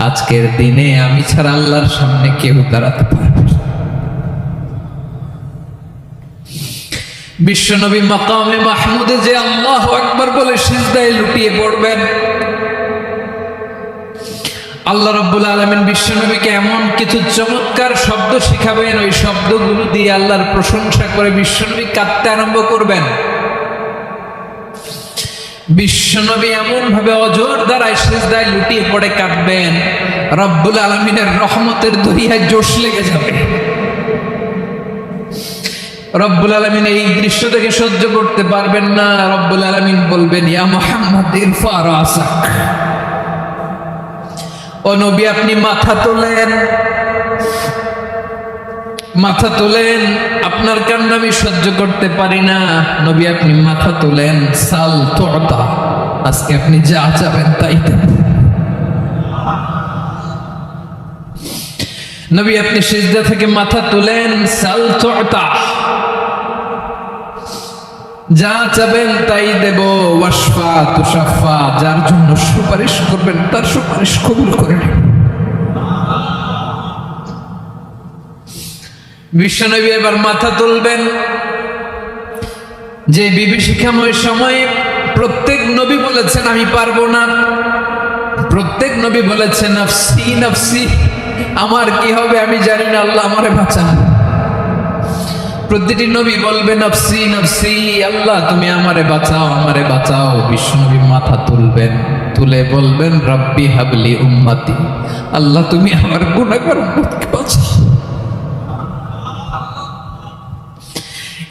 আজকের দিনে আমি ছাড়া আল্লাহর সামনে কেউ দাঁড়াতে পারবে বিশ্বনবী মাকামে মাহমুদে যে আল্লাহ আকবার বলে সিজদায় লুটিয়ে পড়বেন। আল্লাহ রব্বুল আলমিন বিশ্বনবীকে এমন কিছু চমৎকার শব্দ শিখাবেন, ওই শব্দগুলো দিয়ে আল্লাহর প্রশংসা করে বিশ্বনবী কাঁদতে আরম্ভ করবেন। বিশ্বনবী এমন ভাবে অজোর দ্বারায় শেষদায় লুটিয়ে পড়ে কাঁদবেন। রব্বুল আলমিনের রহমতের দরিয়ায় জোশ লেগে যাবে। রব্বুল আলমিন এই দৃশ্য থেকে সহ্য করতে পারবেন না। রব্বুল আলমিন বলবেন, ইয়া মোহাম্মদ ইরফা রাসাক ও নবী, আপনি মাথা তোলেন। মাথা তোলেন, আপনার কান্না আমি সহ্য করতে পারি না। নবী, আপনি মাথা তোলেন, সাল তোতা। আজকে আপনি যা চাবেন তাই নবী, আপনি সিজদা থেকে মাথা তোলেন, সাল তোতা। যা চাবেন তাই দেব ওয়াসফা তুষাফা যার জন্য সুপারিশ করবেন, তার সুপারিশ কবুল করে নেব বিশ্বনবী এবার মাথা তুলবেন। যে বিভীষিকাময় সময়ে প্রত্যেক নবী বলেছেন, আমি পারব না। প্রত্যেক নবী বলেছেন, নফসি নফসি, আমার কি হবে আমি জানি না, আল্লাহ আমারে বাঁচান। প্রতিটি নবী বলবে, নফসি নফসি, আল্লাহ তুমি আমারে বাঁচাও আমারে বাঁচাও। বিশ্বনবী মাথা তুলবেন, তুলে বলবেন, রব্বি হাবলি উম্মাতি, আল্লাহ তুমি আমার গুণাগার বাঁচাও।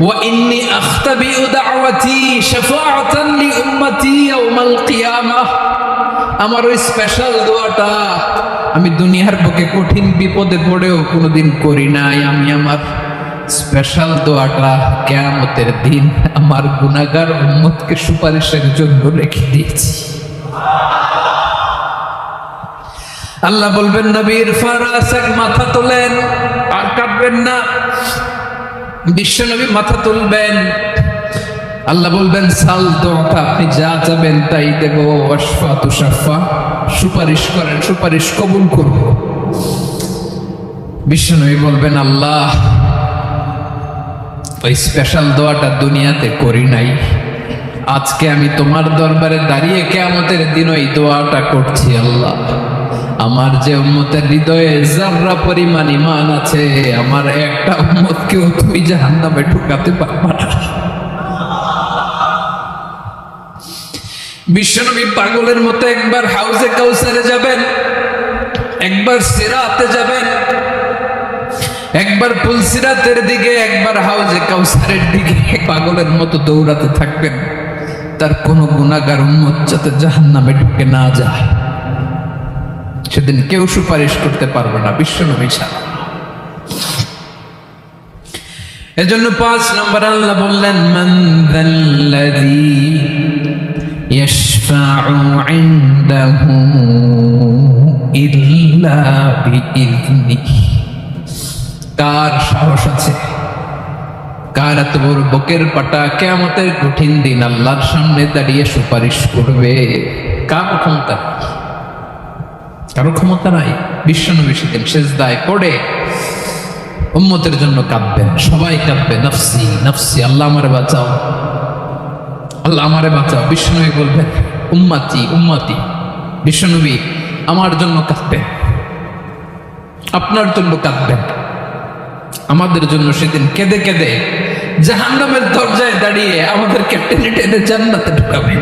وإني أختبئ دعوتي شفاعة لأمتي يوم القيامة আমার ওই স্পেশাল দোয়াটা আমি দুনিয়ার বুকে কঠিন বিপদে পড়েও কোনোদিন করি নাই আমি আমার স্পেশাল দোয়াটা কেয়ামতের দিন আমার গুনাগার উম্মতকে সুপারিশের জন্য রেখে দিয়েছি আল্লাহ বলবেন নবীর ফারাসাক মাথা তোলেন আর কাটবেন না বিশ্বনবী মাথা তুলবেন। আল্লাহ বলবেন, সাল দোয়াটা আপনি যা যাবেন তাই দেব। অশফা তুষাফা সুপারিশ করেন, সুপারিশ কবুল করব বিশ্বনবী বলবেন, আল্লাহ, ওই স্পেশাল দোয়াটা দুনিয়াতে করি নাই। আজকে আমি তোমার দরবারে দাঁড়িয়ে কেমতের দিন ওই দোয়াটা করছি, আল্লাহ। আমার যে উম্মতের হৃদয়ে জাররা পরিমাণ ইমান আছে, আমার একটা উম্মতকেও তুই জাহান নামে ঢুকাতে পারবা না। বিশ্বনবী পাগলের মতো একবার হাউসে কাউসারে যাবেন, একবার সিরাতে যাবেন, একবার পুলসিরাতের দিকে, একবার হাউজে কাউসারের দিকে পাগলের মতো দৌড়াতে থাকবেন। তার কোনো গুণাগার উন্মত যাতে জাহান নামে ঢুকে না যায়। সেদিন কেউ সুপারিশ করতে পারবে না, বিশ্বনবী ছাড়া। এজন্য পাঁচ নম্বর আল্লাহ বললেন বিইذনিহি কার সাহস আছে? কার এত বড় বকের পাটা কেমতের কঠিন দিন আল্লাহর সামনে দাঁড়িয়ে সুপারিশ করবে? কার ক্ষমতা? কারও ক্ষমতা নাই, বিশ্বনবী শেষ দায় পড়ে উম্মতের জন্য কাঁদবেন, সবাই কাঁদবে, নফসি নফসি, আল্লাহ আমারে বাঁচাও, আল্লাহ আমারে বাঁচাও, বিশ্বনবী বলবেন, উম্মাতি উম্মাতি, বিশ্বনবী আমার জন্য কাঁদবেন, আপনার জন্য কাঁদবেন, আমাদের জন্য সেদিন কেঁদে কেঁদে জাহান্নামের দরজায় দাঁড়িয়ে আমাদেরকে টেনে টেনে জান্নাতে ঢুকাবেন।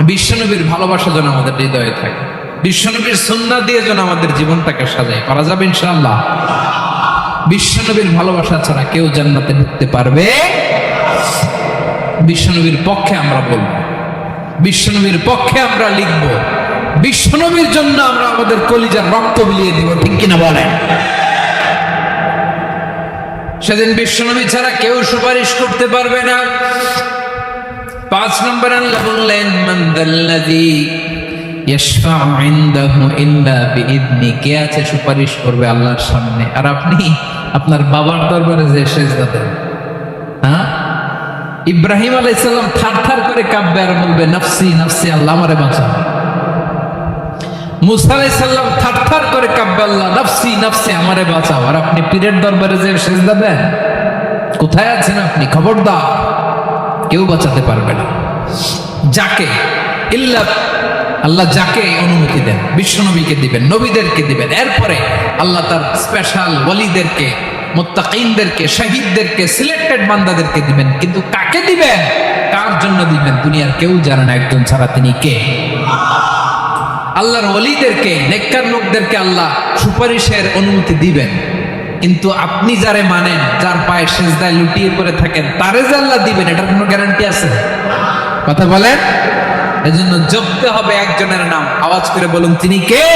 বিশ্বনবীর ভালোবাসা যেন আমাদের হৃদয়ে থাকে। বিশ্বনবীর সন্না দিয়ে যেন আমাদের জীবনটাকে সাজায়। পারা যাবে ইনশাআল্লাহ। বিশ্বনবীর ভালোবাসা ছাড়া কেউ জান্নাতে ঢুকতে পারবে? বিশ্বনবীর পক্ষে আমরা বলব। বিশ্বনবীর পক্ষে আমরা লিখব। বিশ্বনবীর জন্য আমরা আমাদের কলিজার রক্ত বিলিয়ে দিব, ঠিক কিনা বলেন? সেদিন বিশ্বনবী ছাড়া কেউ সুপারিশ করতে পারবে না। পাঁচ নম্বর আল্লাহ বললেন মান্দাল্লাযী ইয়াশফাউ ইনদাহু ইল্লা বিইذনি কে আছে সুপারিশ করবে আল্লাহর সামনে? আর আপনি আপনার বাবার দরবারে যে সেজদা দেন। হ্যাঁ? ইব্রাহিম আলাইসাল্লাম থার থার করে কাঁপবে আর বলবে, নফসি নফসি, আল্লাহ আমারে বাঁচাও মুসা আলাইসাল্লাম থার থার করে কাঁপবে আল্লাহ, নফসি নফসি, আমারে বাঁচাও। আর আপনি পীরের দরবারে যে সেজদা দেন, কোথায় আছেন আপনি? খবরদার। কেউ বাঁচাতে পারবে না। যাকে, ইল্লা আল্লাহ যাকে অনুমতি দেন বিশ্বনবীকে দিবেন, নবীদেরকে দিবেন, এরপরে আল্লাহ তার স্পেশাল ওয়ালিদেরকে মোত্তাকিনদেরকে, শহীদদেরকে সিলেক্টেড বান্দাদেরকে দিবেন। কিন্তু কাকে দিবেন? কার জন্য দিবেন? দুনিয়ার কেউ জানে না, একজন ছাড়া তিনি কে? আল্লাহর ওলিদেরকে, নেককার লোকদেরকে আল্লাহ সুপারিশের অনুমতি দিবেন। কিন্তু আপনি যারে মানেন, যার পায়ে সেজদায় লুটিয়ে পড়ে থাকেন, তারে যে আল্লাহ দিবেন, এটার কোনো গ্যারান্টি আছে? কথা বলেন? এজন্য জপতে হবে একজনের নাম। আওয়াজ করে বলুন, তিনি কে?